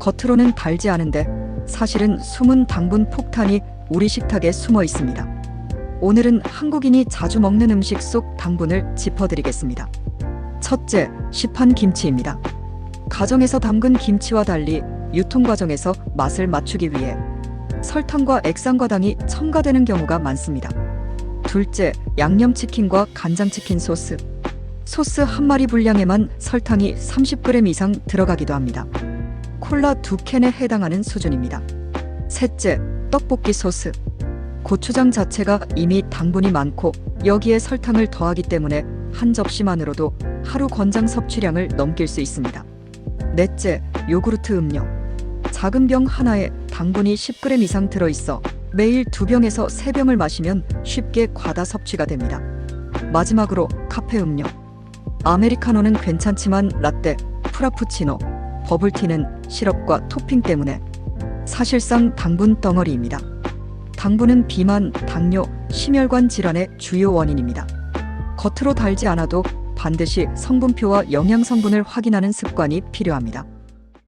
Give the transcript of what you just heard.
겉으로는 달지 않은데 사실은 숨은 당분 폭탄이 우리 식탁에 숨어 있습니다. 오늘은 한국인이 자주 먹는 음식 속 당분을 짚어드리겠습니다. 첫째, 시판 김치입니다. 가정에서 담근 김치와 달리 유통 과정에서 맛을 맞추기 위해 설탕과 액상과당이 첨가되는 경우가 많습니다. 둘째, 양념치킨과 간장치킨 소스. 소스 한 마리 분량에만 설탕이 30g 이상 들어가기도 합니다. 콜라 두 캔에 해당하는 수준입니다. 셋째, 떡볶이 소스. 고추장 자체가 이미 당분이 많고 여기에 설탕을 더하기 때문에 한 접시만으로도 하루 권장 섭취량을 넘길 수 있습니다. 넷째, 요구르트 음료. 작은 병 하나에 당분이 10g 이상 들어있어 매일 두 병에서 세 병을 마시면 쉽게 과다 섭취가 됩니다. 마지막으로 카페 음료. 아메리카노는 괜찮지만 라떼, 프라푸치노, 버블티는 시럽과 토핑 때문에 사실상 당분 덩어리입니다. 당분은 비만, 당뇨, 심혈관 질환의 주요 원인입니다. 겉으로 달지 않아도 반드시 성분표와 영양 성분을 확인하는 습관이 필요합니다.